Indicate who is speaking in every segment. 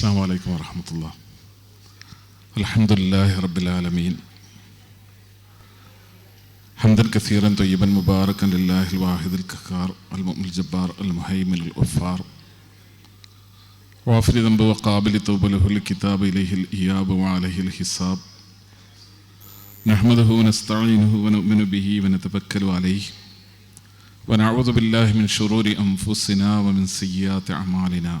Speaker 1: السلام عليكم ورحمة الله. الحمد لله رب العالمين. حمدا كثيرا طيبا مباركا لله الواحد الكهار المؤمن الجبار المهيمن الغفار. وافر ذنب وقابل توب له الكتاب إليه الإياب وعليه الحساب. نحمده ونستعينه ونؤمن به ونتوكل عليه. ونعوذ بالله من شرور أنفسنا ومن سيئات أعمالنا.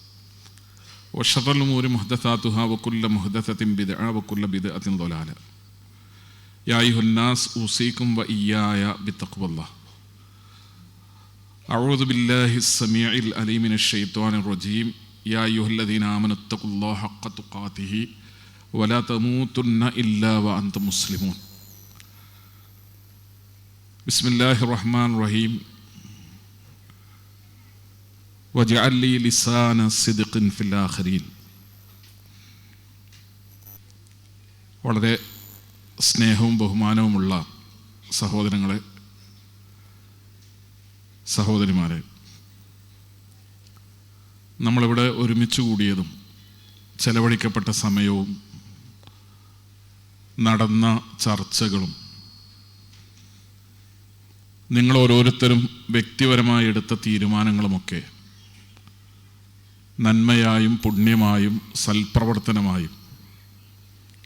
Speaker 1: وشر الأمور محدثاتها وكل محدثة بدعة وكل بدعة ضلالة. يا أيها الناس أوصيكم وإياي بتقوى الله. أعوذ بالله السميع العليم من الشيطان الرجيم. يا أيها الذين آمنوا اتقوا الله حق تقاته ولا تموتن إلا وأنتم مسلمون. بسم الله الرحمن الرحيم. واجعل لي لسان صدق في الآخرين വളരെ സ്നേഹവും ബഹുമാനവുമുള്ള സഹോദരങ്ങളെ സഹോദരിമാരെ നമ്മളിവിടെ ഒരുമിച്ച് കൂടിയതും ചെലവഴിക്കപ്പെട്ട സമയവും നടന്ന ചർച്ചകളും നിങ്ങൾ ഓരോരുത്തരും വ്യക്തിപരമായി എടുത്ത തീരുമാനങ്ങളുമൊക്കെ നന്മയായും പുണ്യമായും സൽപ്രവർത്തനമായും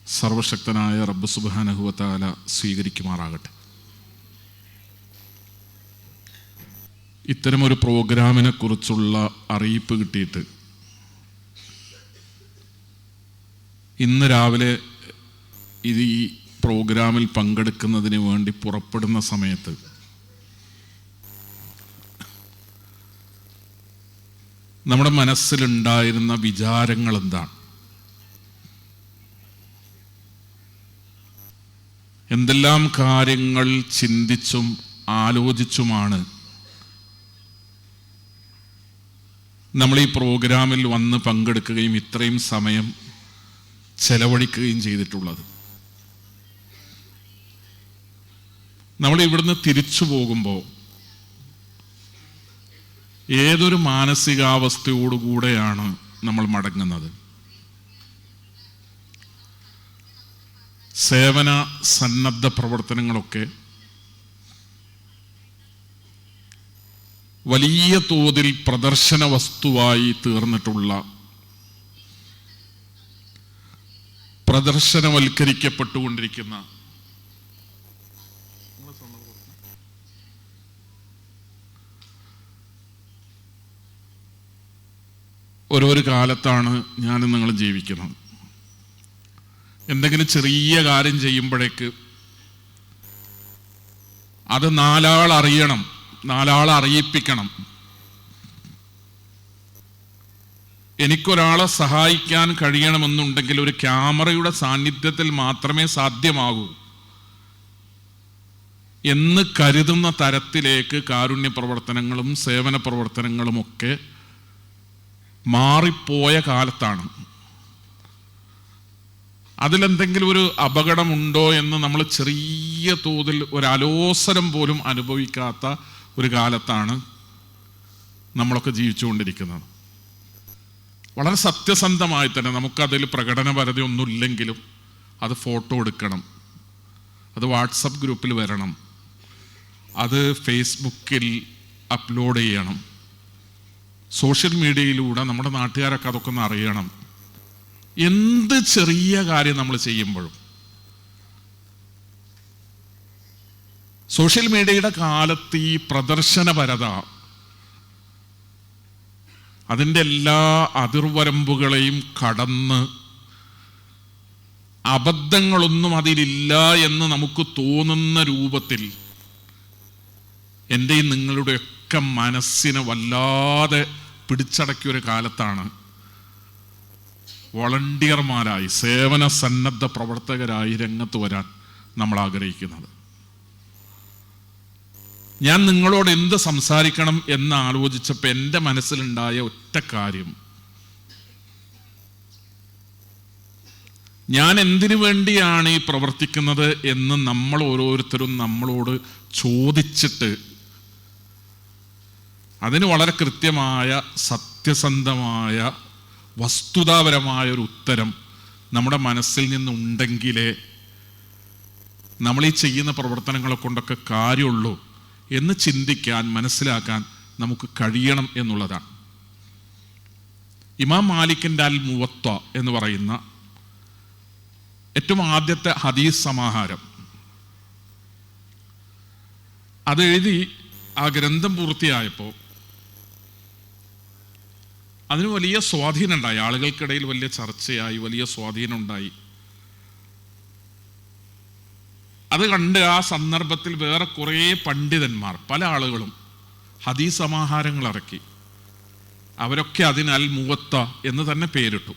Speaker 1: സർവശക്തനായ റബ്ബ് സുബാനഹുവത്താല സ്വീകരിക്കുമാറാകട്ടെ. ഇത്തരമൊരു പ്രോഗ്രാമിനെ കുറിച്ചുള്ള അറിയിപ്പ് കിട്ടിയിട്ട് ഇന്ന് രാവിലെ ഇത് ഈ പ്രോഗ്രാമിൽ പങ്കെടുക്കുന്നതിന് വേണ്ടി പുറപ്പെടുന്ന സമയത്ത് നമ്മുടെ മനസ്സിലുണ്ടായിരുന്ന വിചാരങ്ങൾ എന്താണ് എന്തെല്ലാം കാര്യങ്ങൾ ചിന്തിച്ചും ആലോചിച്ചുമാണ് നമ്മൾ ഈ പ്രോഗ്രാമിൽ വന്ന് പങ്കെടുക്കുകയും ഇത്രയും സമയം ചെലവഴിക്കുകയും ചെയ്തിട്ടുള്ളത്? നമ്മൾ ഇവിടുന്ന് തിരിച്ചു പോകുമ്പോൾ ഏതൊരു മാനസികാവസ്ഥയോടുകൂടെയാണ് നമ്മൾ മടങ്ങുന്നത്? സേവന സന്നദ്ധ പ്രവർത്തനങ്ങളൊക്കെ വലിയ തോതിൽ പ്രദർശന വസ്തുവായി തീർന്നിട്ടുള്ള പ്രദർശനവൽക്കരിക്കപ്പെട്ടുകൊണ്ടിരിക്കുന്ന ഓരോരു കാലത്താണ് ഞാനും നിങ്ങൾ ജീവിക്കുന്നത്. എന്തെങ്കിലും ചെറിയ കാര്യം ചെയ്യുമ്പോഴേക്ക് അത് നാലാൾ അറിയണം നാലാൾ അറിയിപ്പിക്കണം. എനിക്കൊരാളെ സഹായിക്കാൻ കഴിയണമെന്നുണ്ടെങ്കിൽ ഒരു ക്യാമറയുടെ സാന്നിധ്യത്തിൽ മാത്രമേ സാധ്യമാകൂ. എന്ന് കരുതുന്ന തരത്തിലേക്ക് കാരുണ്യ പ്രവർത്തനങ്ങളും സേവന പ്രവർത്തനങ്ങളുമൊക്കെ മാറിപ്പോയ കാലത്താണ്. അതിലെന്തെങ്കിലും ഒരു അപകടമുണ്ടോ എന്ന് നമ്മൾ ചെറിയ തോതിൽ ഒരലോസരം പോലും അനുഭവിക്കാത്ത ഒരു കാലത്താണ് നമ്മളൊക്കെ ജീവിച്ചുകൊണ്ടിരിക്കുന്നത്. വളരെ സത്യസന്ധമായി തന്നെ നമുക്കതിൽ പ്രകടനപരതി ഒന്നുമില്ലെങ്കിലും അത് ഫോട്ടോ എടുക്കണം. അത് വാട്സപ്പ് ഗ്രൂപ്പിൽ വരണം. അത് ഫേസ്ബുക്കിൽ അപ്ലോഡ് ചെയ്യണം. സോഷ്യൽ മീഡിയയിലൂടെ നമ്മുടെ നാട്ടുകാരൊക്കെ അതൊക്കെ ഒന്ന് അറിയണം. എന്ത് ചെറിയ കാര്യം നമ്മൾ ചെയ്യുമ്പോഴും. സോഷ്യൽ മീഡിയയുടെ കാലത്ത് ഈ പ്രദർശനപരത അതിന്റെ എല്ലാ അതിർവരമ്പുകളെയും കടന്ന് അബദ്ധങ്ങളൊന്നും അതിലില്ല എന്ന് നമുക്ക് തോന്നുന്ന രൂപത്തിൽ എന്റെയും നിങ്ങളുടെയൊക്കെ മനസ്സിനെ വല്ലാതെ പിടിച്ചടക്കിയ ഒരു കാലത്താണ് വോളണ്ടിയർമാരായി സേവന സന്നദ്ധ പ്രവർത്തകരായി രംഗത്ത് വരാൻ നമ്മൾ ആഗ്രഹിക്കുന്നത് ഞാൻ നിങ്ങളോട് എന്ത് സംസാരിക്കണം എന്ന് ആലോചിച്ചപ്പോൾ എന്റെ മനസ്സിലുണ്ടായ ഒറ്റ കാര്യം. ഞാൻ എന്തിനു വേണ്ടിയാണ് ഈ പ്രവർത്തിക്കുന്നത് എന്ന് നമ്മൾ ഓരോരുത്തരും നമ്മളോട് ചോദിച്ചിട്ട് അതിന് വളരെ കൃത്യമായ സത്യസന്ധമായ വസ്തുതാപരമായ ഒരു ഉത്തരം നമ്മുടെ മനസ്സിൽ നിന്നുണ്ടെങ്കിലേ നമ്മൾ ഈ ചെയ്യുന്ന പ്രവർത്തനങ്ങളെ കൊണ്ടൊക്കെ കാര്യമുള്ളൂ എന്ന് ചിന്തിക്കാൻ മനസ്സിലാക്കാൻ നമുക്ക് കഴിയണം എന്നുള്ളതാണ്. ഇമാം മാലിക്കിന്റെ അൽ മുവത്ത എന്ന് പറയുന്ന ഏറ്റവും ആദ്യത്തെ ഹദീസ് സമാഹാരം. അത് എഴുതി ആ ഗ്രന്ഥം പൂർത്തിയായപ്പോൾ അതിന് വലിയ സ്വാധീനം ഉണ്ടായി ആളുകൾക്കിടയിൽ വലിയ ചർച്ചയായി വലിയ സ്വാധീനം ഉണ്ടായി അത് കണ്ട് ആ സന്ദർഭത്തിൽ വേറെ കുറേ പണ്ഡിതന്മാർ പല ആളുകളും ഹദീസമാഹാരങ്ങൾ ഇറക്കി. അവരൊക്കെ അതിനാൽ മുവത്ത എന്ന് തന്നെ പേരിട്ടു.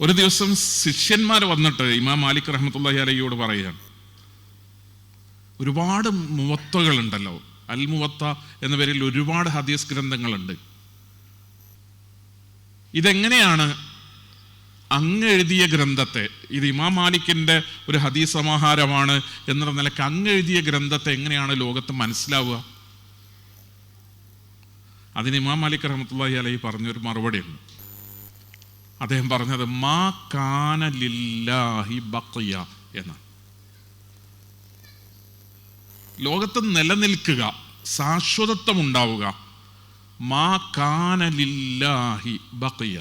Speaker 1: ഒരു ദിവസം ശിഷ്യന്മാർ വന്നിട്ട് ഇമാം മാലിക് റഹ്മത്തുള്ള അലയോട് പറയുകയാണ്. ഒരുപാട് മുവത്തകളുണ്ടല്ലോ. അൽ മുവത്ത എന്ന പേരിൽ ഒരുപാട് ഹദീസ് ഗ്രന്ഥങ്ങളുണ്ട്. ഇതെങ്ങനെയാണ് അങ്ങ് എഴുതിയ ഗ്രന്ഥത്തെ ഇത് ഇമാം മാലിക്കിന്റെ ഒരു ഹദീസ് സമാഹാരമാണ് എന്നുള്ള നിലയ്ക്ക് അങ്ങ് എഴുതിയ ഗ്രന്ഥത്തെ എങ്ങനെയാണ് ലോകത്ത് മനസ്സിലാവുക? അതിന് ഇമാം മാലിക് റഹമത്തുള്ളി അലൈ പറഞ്ഞൊരു മറുപടിയുണ്ട്. അദ്ദേഹം പറഞ്ഞത് മാ കാനലില്ലാഹി ലില്ലാഹി ബഖിയ എന്നാണ്. ലോകത്ത് നിലനിൽക്കുക ശാശ്വതത്വം ഉണ്ടാവുക മാ കാന ലില്ലാഹി ബഖിയ.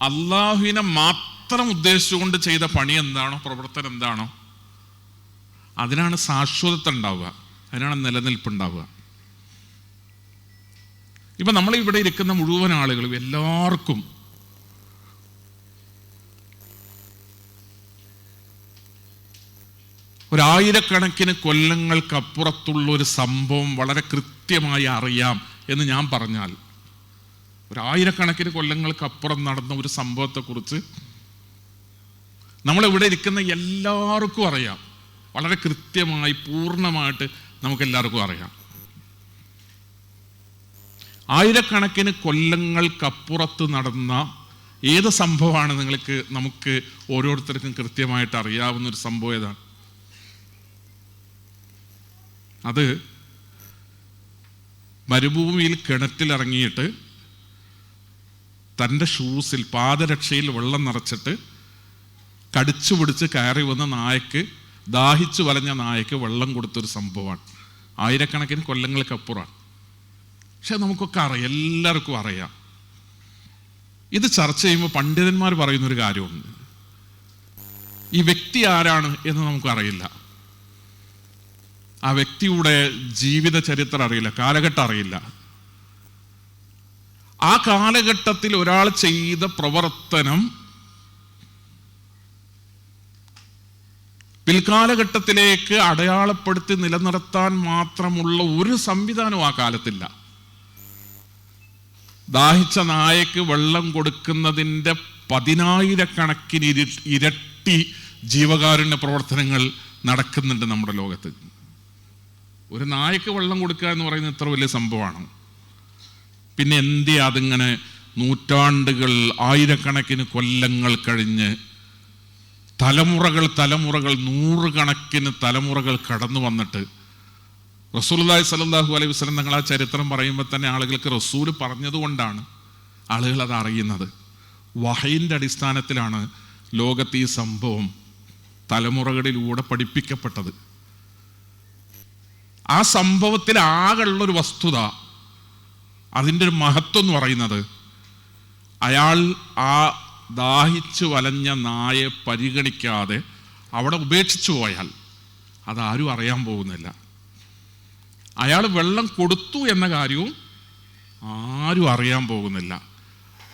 Speaker 1: അള്ളാഹുവിനെ മാത്രം ഉദ്ദേശിച്ചുകൊണ്ട് ചെയ്ത പണി എന്താണോ പ്രവർത്തനം എന്താണോ അതിനാണ് ശാശ്വതത്വം ഉണ്ടാവുക അതിനാണ് നിലനിൽപ്പ് ഉണ്ടാവുക ഇപ്പൊ നമ്മളിവിടെ ഇരിക്കുന്ന മുഴുവൻ ആളുകളും എല്ലാവർക്കും ഒരായിരക്കണക്കിന് കൊല്ലങ്ങൾക്കപ്പുറത്തുള്ള ഒരു സംഭവം വളരെ കൃത്യമായി അറിയാം എന്ന് ഞാൻ പറഞ്ഞാൽ ഒരായിരക്കണക്കിന് കൊല്ലങ്ങൾക്കപ്പുറം നടന്ന ഒരു സംഭവത്തെക്കുറിച്ച് നമ്മളിവിടെ ഇരിക്കുന്ന എല്ലാവർക്കും അറിയാം. വളരെ കൃത്യമായി പൂർണമായിട്ട് നമുക്കെല്ലാവർക്കും അറിയാം. ആയിരക്കണക്കിന് കൊല്ലങ്ങൾക്കപ്പുറത്ത് നടന്ന ഏത് സംഭവമാണ് നിങ്ങൾക്ക് നമുക്ക് ഓരോരുത്തർക്കും കൃത്യമായിട്ട് അറിയാവുന്ന ഒരു സംഭവം ഏതാണ്? അത് മരുഭൂമിയിൽ കിണറ്റിലിറങ്ങിയിട്ട് തന്റെ ഷൂസിൽ പാദരക്ഷയിൽ വെള്ളം നിറച്ചിട്ട് കടിച്ചു പിടിച്ച് കയറി വന്ന നായക്ക് ദാഹിച്ചു വലഞ്ഞ നായക്ക് വെള്ളം കൊടുത്തൊരു സംഭവമാണ്. ആയിരക്കണക്കിന് കൊല്ലങ്ങൾക്കപ്പുറമാണ് പക്ഷെ നമുക്കൊക്കെ അറിയാം എല്ലാവർക്കും അറിയാം. ഇത് ചർച്ച ചെയ്യുമ്പോൾ പണ്ഡിതന്മാർ പറയുന്നൊരു കാര്യമുണ്ട്. ഈ വ്യക്തി ആരാണ് എന്ന് നമുക്കറിയില്ല. ആ വ്യക്തിയുടെ ജീവിത ചരിത്രം അറിയില്ല കാലഘട്ടം അറിയില്ല. ആ കാലഘട്ടത്തിൽ ഒരാൾ ചെയ്ത പ്രവർത്തനം പിൽക്കാലഘട്ടത്തിലേക്ക് അടയാളപ്പെടുത്തി നിലനിർത്താൻ മാത്രമുള്ള ഒരു സംവിധാനവും ആ കാലത്തില്ല. ദാഹിച്ച നായക്ക് വെള്ളം കൊടുക്കുന്നതിന്റെ പതിനായിരക്കണക്കിന് ഇരി ഇരട്ടി ജീവകാരുണ്യ പ്രവർത്തനങ്ങൾ നടക്കുന്നുണ്ട് നമ്മുടെ ലോകത്ത്. ഒരു നായക്ക് വെള്ളം കൊടുക്കുക എന്ന് പറയുന്നത് ഇത്ര വലിയ സംഭവമാണ്. പിന്നെ എന്തിയാ അതിങ്ങനെ നൂറ്റാണ്ടുകൾ ആയിരക്കണക്കിന് കൊല്ലങ്ങൾ കഴിഞ്ഞ് തലമുറകൾ തലമുറകൾ നൂറുകണക്കിന് തലമുറകൾ കടന്നു വന്നിട്ട് റസൂലുള്ളാഹി സലാഹു അലൈഹി വസ്ലം നിങ്ങൾ ആ ചരിത്രം പറയുമ്പോൾ തന്നെ ആളുകൾക്ക് റസൂൽ പറഞ്ഞതുകൊണ്ടാണ് ആളുകൾ അത് അറിയുന്നത്. വഹയിന്റെ അടിസ്ഥാനത്തിലാണ് ലോകത്ത് ഈ സംഭവം തലമുറകളിലൂടെ പഠിപ്പിക്കപ്പെട്ടത്. ആ സംഭവത്തിൽ ആകെയുള്ളൊരു വസ്തുത. അതിന്റെ ഒരു മഹത്വം എന്ന് പറയുന്നത് അയാൾ ആ ദാഹിച്ചു വലഞ്ഞ നായെ പരിഗണിക്കാതെ അവിടെ ഉപേക്ഷിച്ചു പോയാൽ അതാരും അറിയാൻ പോകുന്നില്ല. അയാൾ വെള്ളം കൊടുത്തു എന്ന കാര്യവും ആരും അറിയാൻ പോകുന്നില്ല.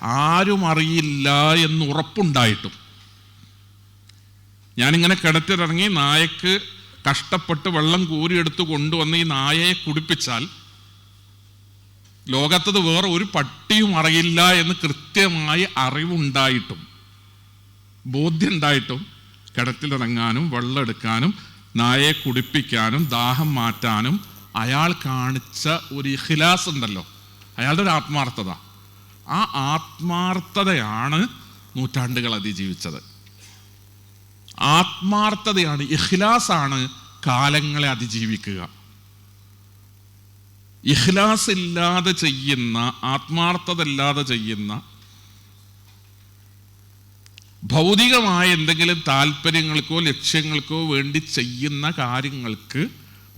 Speaker 1: ആരും അറിയില്ല എന്ന് ഉറപ്പുണ്ടായിട്ടും. ഞാനിങ്ങനെ കിടത്തിലിറങ്ങി നായക്ക് കഷ്ടപ്പെട്ട് വെള്ളം കോരിയെടുത്ത് കൊണ്ടുവന്ന് ഈ നായയെ കുടിപ്പിച്ചാൽ ലോകത്തത് വേറെ ഒരു പട്ടിയും അറിയില്ല എന്ന് കൃത്യമായി അറിവുണ്ടായിട്ടും ബോധ്യമുണ്ടായിട്ടും കിടത്തിലിറങ്ങാനും വെള്ളം എടുക്കാനും നായയെ കുടിപ്പിക്കാനും ദാഹം മാറ്റാനും അയാൾ കാണിച്ച ഒരു ഇഖിലാസ് ഉണ്ടല്ലോ. അയാളുടെ ഒരു ആത്മാർത്ഥത. ആ ആത്മാർത്ഥതയാണ് നൂറ്റാണ്ടുകൾ അതിജീവിച്ചത്. ആത്മാർത്ഥതയാണ് ഇഖ്ലാസാണ് കാലങ്ങളെ അതിജീവിക്കുക. ഇഖ്ലാസ് ഇല്ലാതെ ചെയ്യുന്ന ആത്മാർത്ഥത ഇല്ലാതെ ചെയ്യുന്ന ഭൗതികമായ എന്തെങ്കിലും താല്പര്യങ്ങൾക്കോ ലക്ഷ്യങ്ങൾക്കോ വേണ്ടി ചെയ്യുന്ന കാര്യങ്ങൾക്ക്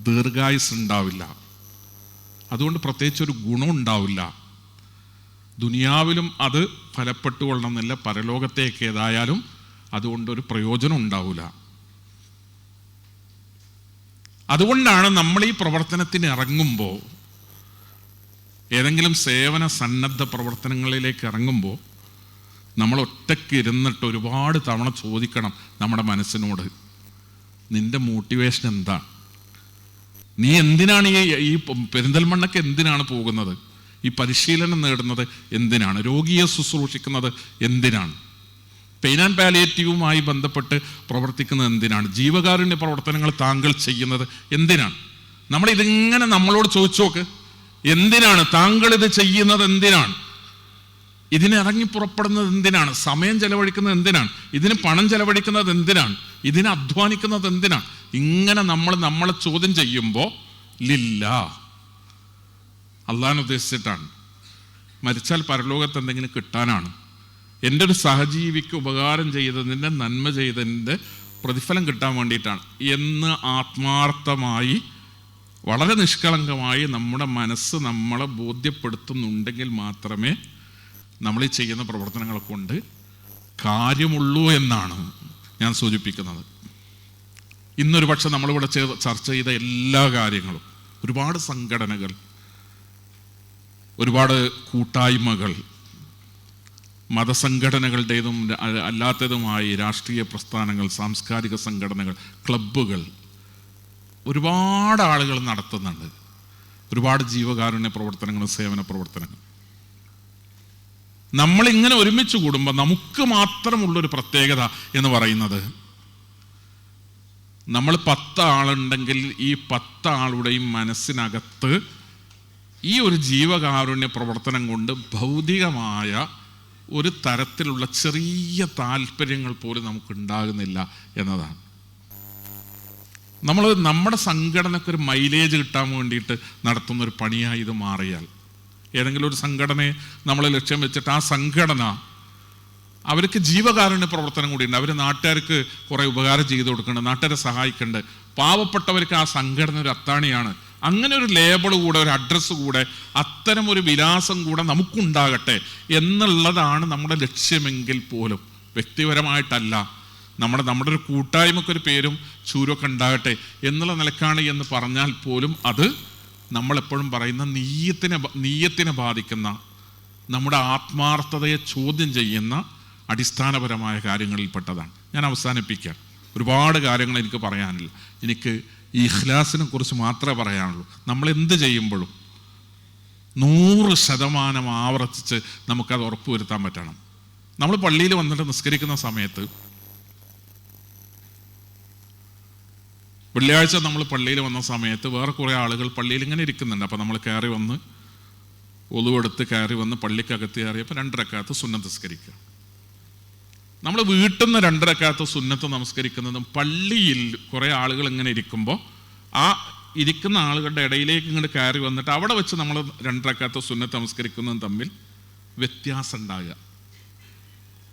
Speaker 1: ദീർഘായുസ് ഉണ്ടാവില്ല. അതുകൊണ്ട് പ്രത്യേകിച്ച് ഒരു ഗുണം ഉണ്ടാവില്ല. ദുനിയാവിലും അത് ഫലപ്പെട്ടുകൊള്ളണമെന്നില്ല. പരലോകത്തേക്ക് ഏതായാലും അതുകൊണ്ടൊരു പ്രയോജനം ഉണ്ടാവില്ല അതുകൊണ്ടാണ് നമ്മൾ ഈ പ്രവർത്തനത്തിന് ഇറങ്ങുമ്പോൾ ഏതെങ്കിലും സേവന സന്നദ്ധ പ്രവർത്തനങ്ങളിലേക്ക് ഇറങ്ങുമ്പോൾ നമ്മൾ ഒറ്റയ്ക്ക് ഇരുന്നിട്ട് ഒരുപാട് തവണ ചോദിക്കണം നമ്മുടെ മനസ്സിനോട് നിന്റെ മോട്ടിവേഷൻ എന്താണ് നീ എന്തിനാണ് ഈ ഈ പെരിന്തൽമണ്ണക്ക് എന്തിനാണ് പോകുന്നത്? ഈ പരിശീലനം നേടുന്നത് എന്തിനാണ്? രോഗിയെ ശുശ്രൂഷിക്കുന്നത് എന്തിനാണ്? പെയിൻ ആൻഡ് പാലിയേറ്റീവുമായി ബന്ധപ്പെട്ട് പ്രവർത്തിക്കുന്നത് എന്തിനാണ്? ജീവകാരുണ്യ പ്രവർത്തനങ്ങൾ താങ്കൾ ചെയ്യുന്നത് എന്തിനാണ്? നമ്മൾ ഇതിങ്ങനെ നമ്മളോട് ചോദിച്ചു നോക്ക്. എന്തിനാണ്? താങ്കൾ ഇത് ചെയ്യുന്നത് എന്തിനാണ്? ഇതിന് ഇറങ്ങി പുറപ്പെടുന്നത് എന്തിനാണ്? സമയം ചെലവഴിക്കുന്നത് എന്തിനാണ്? ഇതിന് പണം ചെലവഴിക്കുന്നത് എന്തിനാണ്? ഇതിനെ അധ്വാനിക്കുന്നത് എന്തിനാണ്? ഇങ്ങനെ നമ്മൾ നമ്മളെ ചോദ്യം ചെയ്യുമ്പോൾ ലില്ല. അള്ളാൻ ഉദ്ദേശിച്ചിട്ടാണ്. മരിച്ചാൽ പരലോകത്ത് എന്തെങ്കിലും കിട്ടാനാണ്. എന്റെ ഒരു സഹജീവിക്ക് ഉപകാരം ചെയ്തതിന്റെ നന്മ ചെയ്തതിന്റെ പ്രതിഫലം കിട്ടാൻ വേണ്ടിയിട്ടാണ്. എന്ന് ആത്മാർത്ഥമായി വളരെ നിഷ്കളങ്കമായി നമ്മുടെ മനസ്സ് നമ്മളെ ബോധ്യപ്പെടുത്തുന്നുണ്ടെങ്കിൽ മാത്രമേ നമ്മൾ ഈ ചെയ്യുന്ന പ്രവർത്തനങ്ങളെ കൊണ്ട് കാര്യമുള്ളൂ എന്നാണ് ഞാൻ സൂചിപ്പിക്കുന്നത്. ഇന്നൊരു പക്ഷെ നമ്മളിവിടെ ചർച്ച ചെയ്ത എല്ലാ കാര്യങ്ങളും ഒരുപാട് സംഘടനകൾ ഒരുപാട് കൂട്ടായ്മകൾ മതസംഘടനകളുടേതും അല്ലാത്തതുമായി രാഷ്ട്രീയ പ്രസ്ഥാനങ്ങൾ സാംസ്കാരിക സംഘടനകൾ ക്ലബ്ബുകൾ ഒരുപാട് ആളുകൾ നടത്തുന്നുണ്ട്. ഒരുപാട് ജീവകാരുണ്യ പ്രവർത്തനങ്ങൾ സേവന പ്രവർത്തനങ്ങൾ നമ്മളിങ്ങനെ ഒരുമിച്ച് കൂടുമ്പോൾ നമുക്ക് മാത്രമുള്ളൊരു പ്രത്യേകത എന്ന് പറയുന്നത് നമ്മൾ പത്ത് ആളുണ്ടെങ്കിൽ ഈ പത്ത് ആളുടെയും മനസ്സിനകത്ത് ഈ ഒരു ജീവകാരുണ്യ പ്രവർത്തനം കൊണ്ട് ഭൗതികമായ ഒരു തരത്തിലുള്ള ചെറിയ താല്പര്യങ്ങൾ പോലും നമുക്ക് ഉണ്ടാകുന്നില്ല എന്നതാണ്. നമ്മൾ നമ്മുടെ സംഘടനയ്ക്ക് ഒരു മൈലേജ് കിട്ടാൻ വേണ്ടിയിട്ട് നടത്തുന്ന ഒരു പണിയായി ഇത് മാറിയാൽ ഏതെങ്കിലും ഒരു സംഘടനയെ നമ്മൾ ലക്ഷ്യം വെച്ചിട്ട് ആ സംഘടന അവർക്ക് ജീവകാരുണ്യ പ്രവർത്തനം കൂടിയുണ്ട് അവർ നാട്ടുകാർക്ക് കുറേ ഉപകാരം ചെയ്തു കൊടുക്കുന്നുണ്ട് നാട്ടുകാരെ സഹായിക്കുന്നുണ്ട്. പാവപ്പെട്ടവർക്ക് ആ സംഘടന ഒരു അത്താണിയാണ്. അങ്ങനെ ഒരു ലേബിൾ കൂടെ ഒരു അഡ്രസ്സ് കൂടെ അത്തരം ഒരു വിലാസം കൂടെ നമുക്കുണ്ടാകട്ടെ എന്നുള്ളതാണ് നമ്മുടെ ലക്ഷ്യമെങ്കിൽ പോലും. വ്യക്തിപരമായിട്ടല്ല. നമ്മുടെ നമ്മുടെ ഒരു കൂട്ടായ്മക്കൊരു പേരും ചൂരൊക്കെ ഉണ്ടാകട്ടെ എന്നുള്ള നിലക്കാണ് എന്ന് പറഞ്ഞാൽ പോലും അത് നമ്മളെപ്പോഴും പറയുന്ന നീയത്തിനെ നീയത്തിനെ ബാധിക്കുന്ന നമ്മുടെ ആത്മാർത്ഥതയെ ചോദ്യം ചെയ്യുന്ന അടിസ്ഥാനപരമായ കാര്യങ്ങളിൽപ്പെട്ടതാണ്. ഞാൻ അവസാനിപ്പിക്കാം. ഒരുപാട് കാര്യങ്ങൾ എനിക്ക് പറയാനില്ല. എനിക്ക് ഈ ഇഖ്ലാസിനെ കുറിച്ച് മാത്രമേ പറയാനുള്ളൂ. നമ്മൾ എന്ത് ചെയ്യുമ്പോഴും നൂറ് ശതമാനം ആവർത്തിച്ച് നമുക്കത് ഉറപ്പുവരുത്താൻ പറ്റണം. നമ്മൾ പള്ളിയിൽ വന്നിട്ട് നിസ്കരിക്കുന്ന സമയത്ത് വെള്ളിയാഴ്ച നമ്മൾ പള്ളിയിൽ വന്ന സമയത്ത് വേറെ കുറേ ആളുകൾ പള്ളിയിൽ ഇങ്ങനെ ഇരിക്കുന്നുണ്ട്. അപ്പോൾ നമ്മൾ കയറി വന്ന് ഒതുവെടുത്ത് കയറി വന്ന് പള്ളിക്കകത്ത് കയറിയപ്പോൾ രണ്ടരക്കകത്ത് സുന്നം നിസ്കരിക്കുക. നമ്മൾ വീട്ടിൽ നിന്ന് രണ്ടരക്കാലത്ത് സുന്നത്ത് നമസ്കരിക്കുന്നതും പള്ളിയിൽ കുറേ ആളുകൾ ഇങ്ങനെ ഇരിക്കുമ്പോൾ ആ ഇരിക്കുന്ന ആളുകളുടെ ഇടയിലേക്ക് ഇങ്ങോട്ട് കയറി വന്നിട്ട് അവിടെ വെച്ച് നമ്മൾ രണ്ടരക്കാലത്ത് സുന്നത്ത് നമസ്കരിക്കുന്നതും തമ്മിൽ വ്യത്യാസം ഉണ്ടാകുക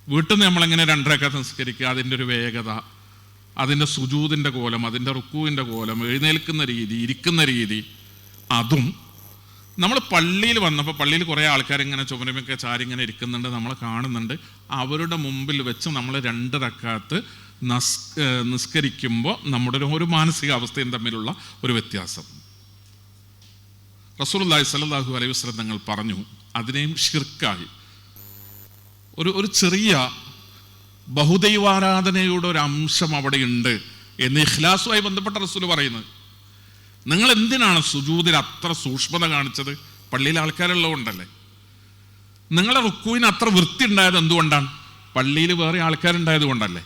Speaker 1: വീട്ടിൽ നിന്ന് നമ്മളെങ്ങനെ രണ്ടരക്കാലത്ത് നമസ്കരിക്കുക അതിന്റെ ഒരു വേഗത അതിന്റെ സുജൂതിന്റെ കോലം അതിന്റെ റുക്കുവിന്റെ കോലം എഴുന്നേൽക്കുന്ന രീതി ഇരിക്കുന്ന രീതി അതും നമ്മൾ പള്ളിയിൽ വന്നപ്പോൾ പള്ളിയിൽ കുറേ ആൾക്കാർ ഇങ്ങനെ ചുമരമൊക്കെ ചാരി ഇങ്ങനെ ഇരിക്കുന്നുണ്ട് നമ്മൾ കാണുന്നുണ്ട്. അവരുടെ മുമ്പിൽ വെച്ച് നമ്മൾ രണ്ട് റക്കാത്ത് നസ് നിസ്കരിക്കുമ്പോൾ നമ്മുടെ ഒരു- മാനസികാവസ്ഥയും തമ്മിലുള്ള ഒരു വ്യത്യാസം. റസൂലുള്ളാഹി സ്വല്ലല്ലാഹു അലൈഹി വസല്ലം തങ്ങൾ പറഞ്ഞു അതിനെയും ഷിർക്കായി ഒരു ഒരു ചെറിയ ബഹുദൈവാരാധനയുടെ ഒരു അംശം അവിടെയുണ്ട് എന്ന് ഇഖ്ലാസുമായി ബന്ധപ്പെട്ട റസൂൽ പറയുന്നത്. നിങ്ങൾ എന്തിനാണ് സുജൂതിൽ അത്ര സൂക്ഷ്മത കാണിച്ചത്? പള്ളിയിൽ ആൾക്കാരുള്ളതുകൊണ്ടല്ലേ. നിങ്ങളെ റുക്കുവിന് അത്ര വൃത്തി ഉണ്ടായത് എന്തുകൊണ്ടാണ്? പള്ളിയിൽ വേറെ ആൾക്കാരുണ്ടായത് കൊണ്ടല്ലേ.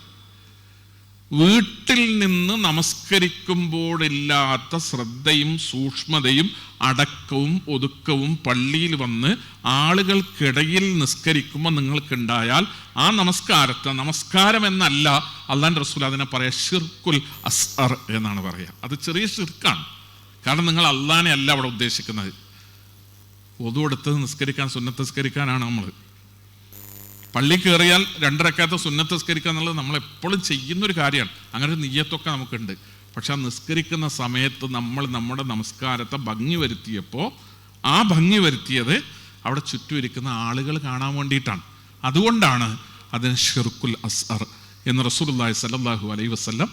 Speaker 1: വീട്ടിൽ നിന്ന് നമസ്കരിക്കുമ്പോഴില്ലാത്ത ശ്രദ്ധയും സൂക്ഷ്മതയും അടക്കവും ഒതുക്കവും പള്ളിയിൽ വന്ന് ആളുകൾക്കിടയിൽ നിസ്കരിക്കുമ്പോൾ നിങ്ങൾക്കുണ്ടായാൽ ആ നമസ്കാരത്തെ നമസ്കാരം എന്നല്ല അള്ളാൻ റസൂൽ അതിനെ പറയാ ഷിർക്കുൽ അസ്അർ എന്നാണ് പറയുക അത് ചെറിയ ഷിർക്കാണ് കാരണം നിങ്ങൾ അള്ളാനെ അല്ല അവിടെ ഉദ്ദേശിക്കുന്നത്. ഒതു എടുത്ത് നിസ്കരിക്കാൻ സുന്നത്തസ്കരിക്കാനാണ് നമ്മൾ പള്ളി കയറിയാൽ രണ്ടരക്കാത്ത സുന്നത്തസ്കരിക്കുക എന്നുള്ളത് നമ്മൾ എപ്പോഴും ചെയ്യുന്ന ഒരു കാര്യമാണ്. അങ്ങനെ ഒരു നെയ്യത്തൊക്കെ നമുക്കുണ്ട്. പക്ഷെ ആ നിസ്കരിക്കുന്ന സമയത്ത് നമ്മൾ നമ്മുടെ നമസ്കാരത്തെ ഭംഗി വരുത്തിയപ്പോൾ ആ ഭംഗി വരുത്തിയത് അവിടെ ചുറ്റും ഇരിക്കുന്ന ആളുകൾ കാണാൻ വേണ്ടിയിട്ടാണ്. അതുകൊണ്ടാണ് അതിന് ഷിർക്കുൽ അസ്അർ എന്ന് റസൂലുള്ളാഹി സലാഹു അലൈഹി വസല്ലം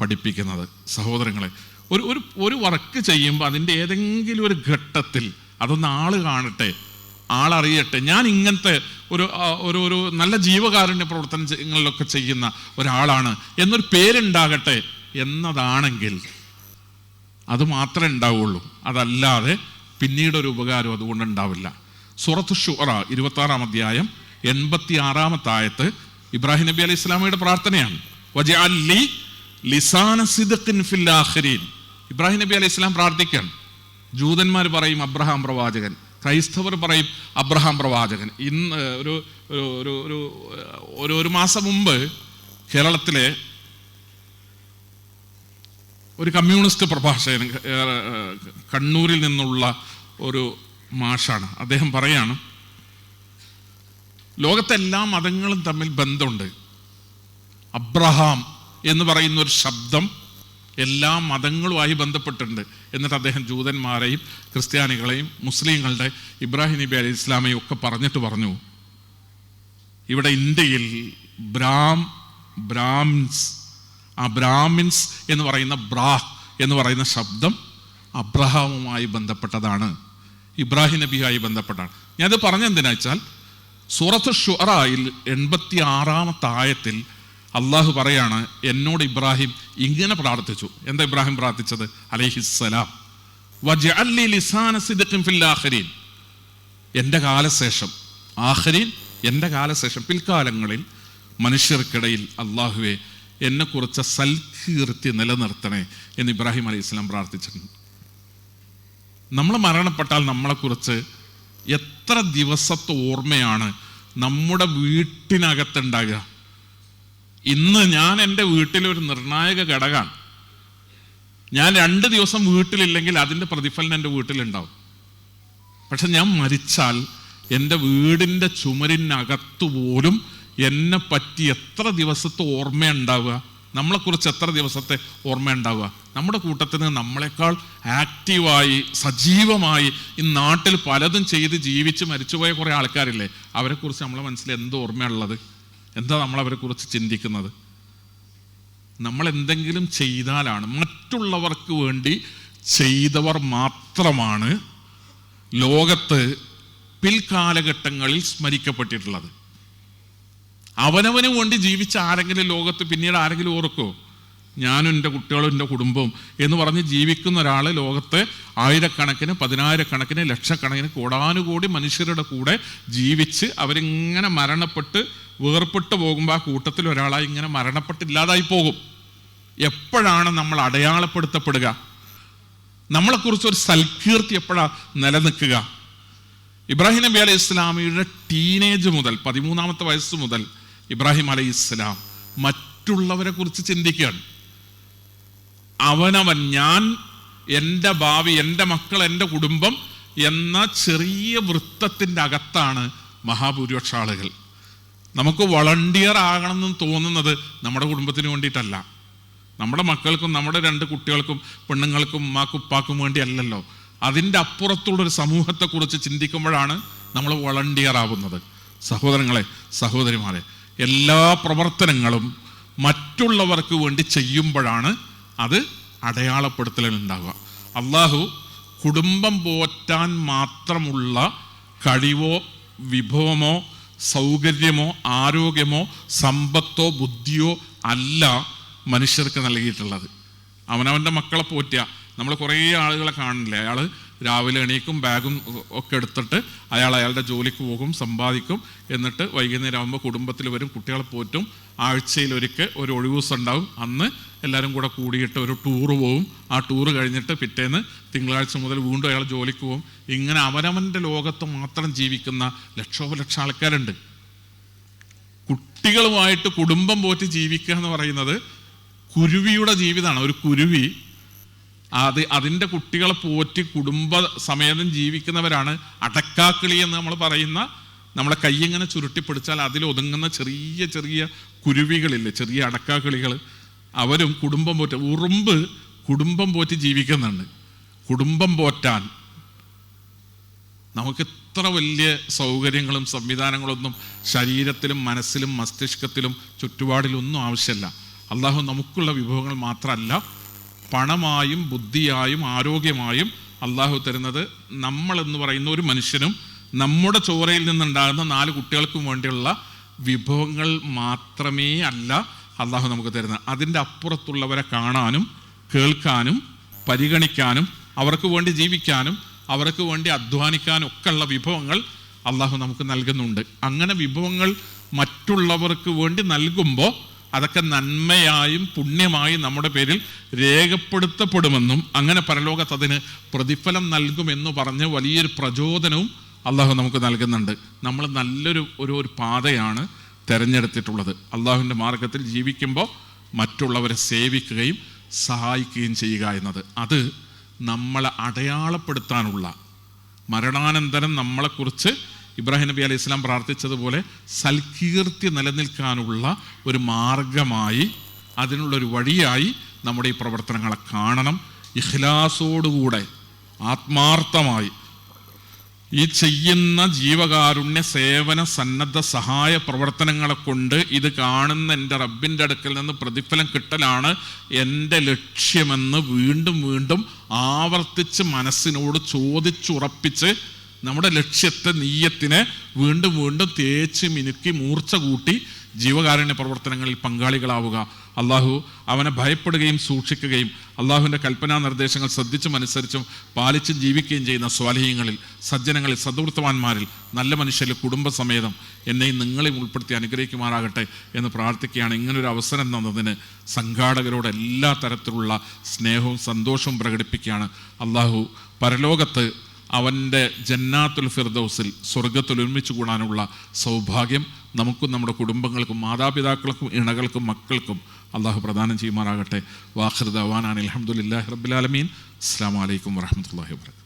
Speaker 1: പഠിപ്പിക്കുന്നത്. സഹോദരങ്ങളെ ഒരു ഒരു ഒരു വർക്ക് ചെയ്യുമ്പോൾ അതിന്റെ ഏതെങ്കിലും ഒരു ഘട്ടത്തിൽ അതൊന്ന് ആൾ കാണട്ടെ ആളറിയട്ടെ. ഞാൻ ഇങ്ങനത്തെ ഒരു ഒരു ഒരു നല്ല ജീവകാരുണ്യ പ്രവർത്തനങ്ങളിലൊക്കെ ചെയ്യുന്ന ഒരാളാണ്. എന്നൊരു പേരുണ്ടാകട്ടെ എന്നതാണെങ്കിൽ അത് മാത്രമേ ഉണ്ടാവുള്ളൂ. അതല്ലാതെ പിന്നീട് ഒരു ഉപകാരം അതുകൊണ്ട് ഉണ്ടാവില്ല. സുറത്ത് ഷുറ ഇരുപത്തി ആറാം അധ്യായം എൺപത്തി ആറാമത്തെ ആയത്ത് ഇബ്രാഹിം നബി അലൈഹി ഇസ്ലാമിയുടെ പ്രാർത്ഥനയാണ്. വജഅല്ലി ലിസാന ഫിൽ ആഖിരീൻ. ഇബ്രാഹിം നബി അലൈഹി ഇസ്ലാം പ്രാർത്ഥിക്കുകയാണ്. ജൂതന്മാർ പറയും അബ്രഹാം പ്രവാചകൻ. ക്രൈസ്തവർ പറയും അബ്രഹാം പ്രവാചകൻ. ഇന്ന് ഒരു ഒരു ഒരു ഒരു ഒരു മാസം മുമ്പ് കേരളത്തിലെ ഒരു കമ്മ്യൂണിസ്റ്റ് പ്രഭാഷകൻ കണ്ണൂരിൽ നിന്നുള്ള ഒരു മാഷാണ്. അദ്ദേഹം പറയാണ് ലോകത്തെ എല്ലാ മതങ്ങളും തമ്മിൽ ബന്ധമുണ്ട്. അബ്രഹാം എന്ന് പറയുന്ന ഒരു ശബ്ദം എല്ലാ മതങ്ങളുമായി ബന്ധപ്പെട്ടിട്ടുണ്ട്. എന്നിട്ട് അദ്ദേഹം ജൂതന്മാരെയും ക്രിസ്ത്യാനികളെയും മുസ്ലിങ്ങളുടെ ഇബ്രാഹിം നബി അലി ഇസ്ലാമയും ഒക്കെ പറഞ്ഞിട്ട് പറഞ്ഞു. ഇവിടെ ഇന്ത്യയിൽ ബ്രാം ബ്രാഹ്മിൻസ് ആ ബ്രാഹ്മിൻസ് എന്ന് പറയുന്ന ബ്രാഹ് എന്ന് പറയുന്ന ശബ്ദം അബ്രഹാമുമായി ബന്ധപ്പെട്ടതാണ്. ഇബ്രാഹിം നബിയുമായി ബന്ധപ്പെട്ടാണ്. ഞാനത് പറഞ്ഞെന്തിനാ വെച്ചാൽ സൂറത്ത് ഷുറായിൽ എൺപത്തി ആറാമത്തെ ആയത്തിൽ അള്ളാഹു പറയാണ് എന്നോട് ഇബ്രാഹിം ഇങ്ങനെ പ്രാർത്ഥിച്ചു. എന്താ ഇബ്രാഹിം പ്രാർത്ഥിച്ചത്? അലൈഹിസ്സലാം. എന്റെ കാലശേഷം ആഹരിൻ എന്റെ കാലശേഷം പിൽക്കാലങ്ങളിൽ മനുഷ്യർക്കിടയിൽ അള്ളാഹുവെ എന്നെ കുറിച്ച സൽകീർത്തി നിലനിർത്തണേ എന്ന് ഇബ്രാഹിം അലൈഹി സ്വലാം പ്രാർത്ഥിച്ചിട്ടുണ്ട്. നമ്മൾ മരണപ്പെട്ടാൽ നമ്മളെക്കുറിച്ച് എത്ര ദിവസത്തെ ഓർമ്മയാണ് നമ്മുടെ വീട്ടിനകത്തുണ്ടാകുക. ഇന്ന് ഞാൻ എന്റെ വീട്ടിലൊരു നിർണായക ഘടകമാണ്. ഞാൻ രണ്ട് ദിവസം വീട്ടിലില്ലെങ്കിൽ അതിന്റെ പ്രതിഫലനം എന്റെ വീട്ടിലുണ്ടാവും. പക്ഷെ ഞാൻ മരിച്ചാൽ എന്റെ വീടിന്റെ ചുമരിനകത്തു പോലും എന്നെ പറ്റി എത്ര ദിവസത്തെ ഓർമ്മയുണ്ടാവുക? നമ്മളെക്കുറിച്ച് എത്ര ദിവസത്തെ ഓർമ്മയുണ്ടാവുക? നമ്മുടെ കൂട്ടത്തിന് നമ്മളെക്കാൾ ആക്റ്റീവായി സജീവമായി ഈ നാട്ടിൽ പലതും ചെയ്ത് ജീവിച്ച് മരിച്ചുപോയ കുറേ ആൾക്കാരില്ലേ? അവരെക്കുറിച്ച് നമ്മളെ മനസ്സിൽ എന്ത് ഓർമ്മയുള്ളത് എന്താ നമ്മൾ അവരെക്കുറിച്ച് ചിന്തിക്കുന്നത്? നമ്മൾ എന്തെങ്കിലും ചെയ്താലാണ് മറ്റുള്ളവർക്ക് വേണ്ടി ചെയ്തവർ മാത്രമാണ് ലോകത്ത് പിൽക്കാലഘട്ടങ്ങളിൽ സ്മരിക്കപ്പെട്ടിട്ടുള്ളത്. അവനവന് വേണ്ടി ജീവിച്ച ആരെങ്കിലും ലോകത്ത് പിന്നീട് ആരെങ്കിലും ഓർക്കോ? ഞാനും എന്റെ കുട്ടികളും എന്റെ കുടുംബവും എന്ന് പറഞ്ഞ് ജീവിക്കുന്ന ഒരാൾ ലോകത്തെ ആയിരക്കണക്കിന് പതിനായിരക്കണക്കിന് ലക്ഷക്കണക്കിന് കോടാനുകോടി മനുഷ്യരുടെ കൂടെ ജീവിച്ച് അവരിങ്ങനെ മരണപ്പെട്ട് വേർപെട്ട് പോകുമ്പോൾ ആ കൂട്ടത്തിൽ ഒരാളായി ഇങ്ങനെ മരണപ്പെട്ടില്ലാതായി പോകും. എപ്പോഴാണ് നമ്മൾ അടയാളപ്പെടുത്തപ്പെടുക? നമ്മളെക്കുറിച്ച് ഒരു സൽകീർത്തി എപ്പോഴാണ് നിലനിൽക്കുക? ഇബ്രാഹിം നബി അലൈഹി ഇസ്ലാമിയുടെ ടീനേജ് മുതൽ പതിമൂന്നാമത്തെ വയസ്സ് മുതൽ ഇബ്രാഹിം അലൈഹി ഇസ്ലാം മറ്റുള്ളവരെ കുറിച്ച് ചിന്തിക്കുകയാണ്. അവനവൻ ഞാൻ എന്റെ ഭാവി എന്റെ മക്കൾ എന്റെ കുടുംബം എന്ന ചെറിയ വൃത്തത്തിന്റെ അകത്താണ് മഹാഭൂരിപക്ഷ ആളുകൾ. നമുക്ക് വളണ്ടിയർ ആകണമെന്ന് തോന്നുന്നത് നമ്മുടെ കുടുംബത്തിന് വേണ്ടിയിട്ടല്ല. നമ്മുടെ മക്കൾക്കും നമ്മുടെ രണ്ട് കുട്ടികൾക്കും പെണ്ണുങ്ങൾക്കും മാക്കുപ്പാക്കും വേണ്ടിയല്ലല്ലോ. അതിന്റെ അപ്പുറത്തുള്ളൊരു സമൂഹത്തെക്കുറിച്ച് ചിന്തിക്കുമ്പോഴാണ് നമ്മൾ വളണ്ടിയർ ആവുന്നത്. സഹോദരങ്ങളെ സഹോദരിമാരെ എല്ലാ പ്രവർത്തനങ്ങളും മറ്റുള്ളവർക്ക് വേണ്ടി ചെയ്യുമ്പോഴാണ് അത് അടയാളപ്പെടുത്തലുണ്ടാവുക അള്ളാഹു കുടുംബം പോറ്റാൻ മാത്രമുള്ള കഴിവോ വിഭവമോ സൗകര്യമോ ആരോഗ്യമോ സമ്പത്തോ ബുദ്ധിയോ അല്ല മനുഷ്യർക്ക് നൽകിയിട്ടുള്ളത്. അവനവന്റെ മക്കളെ പോറ്റുക നമ്മൾ കുറേ ആളുകളെ കാണില്ലേ അയാൾ രാവിലെ എണീക്കും ബാഗും ഒക്കെ എടുത്തിട്ട് അയാൾ അയാളുടെ ജോലിക്ക് പോകും സമ്പാദിക്കും. എന്നിട്ട് വൈകുന്നേരം ആകുമ്പോൾ കുടുംബത്തിൽ വരും കുട്ടികളെ പോറ്റും. ആഴ്ചയിൽ ഒരിക്കൽ ഒരു ഒഴിവ് ദിവസം ഉണ്ടാവും. അന്ന് എല്ലാവരും കൂടെ കൂടിയിട്ട് ഒരു ടൂറ് പോവും. ആ ടൂറ് കഴിഞ്ഞിട്ട് പിറ്റേന്ന് തിങ്കളാഴ്ച മുതൽ വീണ്ടും അയാൾ ജോലിക്ക് പോകും. ഇങ്ങനെ അവനവന്റെ ലോകത്ത് മാത്രം ജീവിക്കുന്ന ലക്ഷോപലക്ഷം ആൾക്കാരുണ്ട്. കുട്ടികളുമായിട്ട് കുടുംബം പോറ്റി ജീവിക്കുക എന്ന് പറയുന്നത് കുരുവിയുടെ ജീവിതമാണ്. ഒരു കുരുവി അത് അതിന്റെ കുട്ടികളെ പോറ്റി കുടുംബ സമേതം ജീവിക്കുന്നവരാണ് അടക്കാക്കിളി എന്ന് നമ്മൾ പറയുന്ന നമ്മളെ കൈ ഇങ്ങനെ ചുരുട്ടിപ്പിടിച്ചാൽ അതിൽ ഒതുങ്ങുന്ന ചെറിയ ചെറിയ കുരുവികളില്ലേ ചെറിയ അടക്കാക്കിളികൾ. അവരും കുടുംബം പോറ്റ ഉറുമ്പ് കുടുംബം പോറ്റി ജീവിക്കുന്നുണ്ട്. കുടുംബം പോറ്റാൻ നമുക്ക് ഇത്ര വലിയ സൗകര്യങ്ങളും സംവിധാനങ്ങളൊന്നും ശരീരത്തിലും മനസ്സിലും മസ്തിഷ്കത്തിലും ചുറ്റുപാടിലൊന്നും ആവശ്യമില്ല. അള്ളാഹു നമുക്കുള്ള വിഭവങ്ങൾ മാത്രമല്ല പണമായും ബുദ്ധിയായും ആരോഗ്യമായും അള്ളാഹു തരുന്നത് നമ്മൾ എന്ന് പറയുന്ന ഒരു മനുഷ്യനും നമ്മുടെ ചോരയിൽ നിന്നുണ്ടാകുന്ന നാല് കുട്ടികൾക്കും വേണ്ടിയുള്ള വിഭവങ്ങൾ മാത്രമേ അല്ല അള്ളാഹു നമുക്ക് തരുന്നത്. അതിന്റെ അപ്പുറത്തുള്ളവരെ കാണാനും കേൾക്കാനും പരിഗണിക്കാനും അവർക്ക് വേണ്ടി ജീവിക്കാനും അവർക്ക് വേണ്ടി അധ്വാനിക്കാനും ഒക്കെയുള്ള വിഭവങ്ങൾ അള്ളാഹു നമുക്ക് നൽകുന്നുണ്ട്. അങ്ങനെ വിഭവങ്ങൾ മറ്റുള്ളവർക്ക് വേണ്ടി നൽകുമ്പോൾ അതൊക്കെ നന്മയായും പുണ്യമായും നമ്മുടെ പേരിൽ രേഖപ്പെടുത്തപ്പെടുമെന്നും അങ്ങനെ പരലോകത്ത് അതിന് പ്രതിഫലം നൽകുമെന്ന് പറഞ്ഞ് വലിയൊരു പ്രചോദനവും അള്ളാഹു നമുക്ക് നൽകുന്നുണ്ട്. നമ്മൾ നല്ലൊരു ഒരു ഒരു പാതയാണ് തിരഞ്ഞെടുത്തിട്ടുള്ളത്. അള്ളാഹുവിന്റെ മാർഗത്തിൽ ജീവിക്കുമ്പോൾ മറ്റുള്ളവരെ സേവിക്കുകയും സഹായിക്കുകയും ചെയ്യുക എന്നത്. അത് നമ്മളെ അടയാളപ്പെടുത്താനുള്ള മരണാനന്തരം നമ്മളെക്കുറിച്ച് ഇബ്രാഹിം നബി അലൈഹി ഇസ്ലാം പ്രാർത്ഥിച്ചതുപോലെ സൽകീർത്തി നിലനിൽക്കാനുള്ള ഒരു മാർഗമായി അതിനുള്ളൊരു വഴിയായി നമ്മുടെ ഈ പ്രവർത്തനങ്ങളെ കാണണം. ഇഖ്ലാസോടുകൂടെ ആത്മാർത്ഥമായി ഈ ചെയ്യുന്ന ജീവകാരുണ്യ സേവന സന്നദ്ധ സഹായ പ്രവർത്തനങ്ങളെ കൊണ്ട് ഇത് കാണുന്ന എന്റെ റബ്ബിന്റെ അടുക്കൽ നിന്ന് പ്രതിഫലം കിട്ടലാണ് എന്റെ ലക്ഷ്യമെന്ന് വീണ്ടും വീണ്ടും ആവർത്തിച്ച് മനസ്സിനോട് ചോദിച്ചുറപ്പിച്ച് നമ്മുടെ ലക്ഷ്യത്തെ നീയത്തിനെ വീണ്ടും വീണ്ടും തേച്ച് മിനുക്കി മൂർച്ച കൂട്ടി ജീവകാരുണ്യ പ്രവർത്തനങ്ങളിൽ പങ്കാളികളാവുക. അള്ളാഹു അവനെ ഭയപ്പെടുകയും സൂക്ഷിക്കുകയും അള്ളാഹുവിന്റെ കൽപ്പനാ നിർദ്ദേശങ്ങൾ ശ്രദ്ധിച്ചും അനുസരിച്ചും പാലിച്ചും ജീവിക്കുകയും ചെയ്യുന്ന സ്വാലഹീങ്ങളിൽ സജ്ജനങ്ങളിൽ സദൃത്തവാന്മാരിൽ നല്ല മനുഷ്യരിൽ കുടുംബസമേതം എന്നെയും നിങ്ങളെയും ഉൾപ്പെടുത്തി അനുഗ്രഹിക്കുമാറാകട്ടെ എന്ന് പ്രാർത്ഥിക്കുകയാണ്. ഇങ്ങനൊരു അവസരം തന്നതിന് സംഘാടകരോട് എല്ലാ തരത്തിലുള്ള സ്നേഹവും സന്തോഷവും പ്രകടിപ്പിക്കുകയാണ്. അള്ളാഹു പരലോകത്ത് അവന്റെ ജന്നാത്തുൽ ഫിർദൗസിൽ സ്വർഗത്തിൽ ഒരുമിച്ച് കൂടാനുള്ള സൗഭാഗ്യം നമുക്കും നമ്മുടെ കുടുംബങ്ങൾക്കും മാതാപിതാക്കൾക്കും ഇണകൾക്കും മക്കൾക്കും അള്ളാഹു പ്രദാനം ചെയ്യുമാറാകട്ടെ. വാഹൃദ് അവാനാണ് അലഹമുല്ലാ റബ്ബുലാലമീൻ അസ്സാം വലൈക്കും വാഹമത്തല്ലാഹി വാബർക്കാത്തു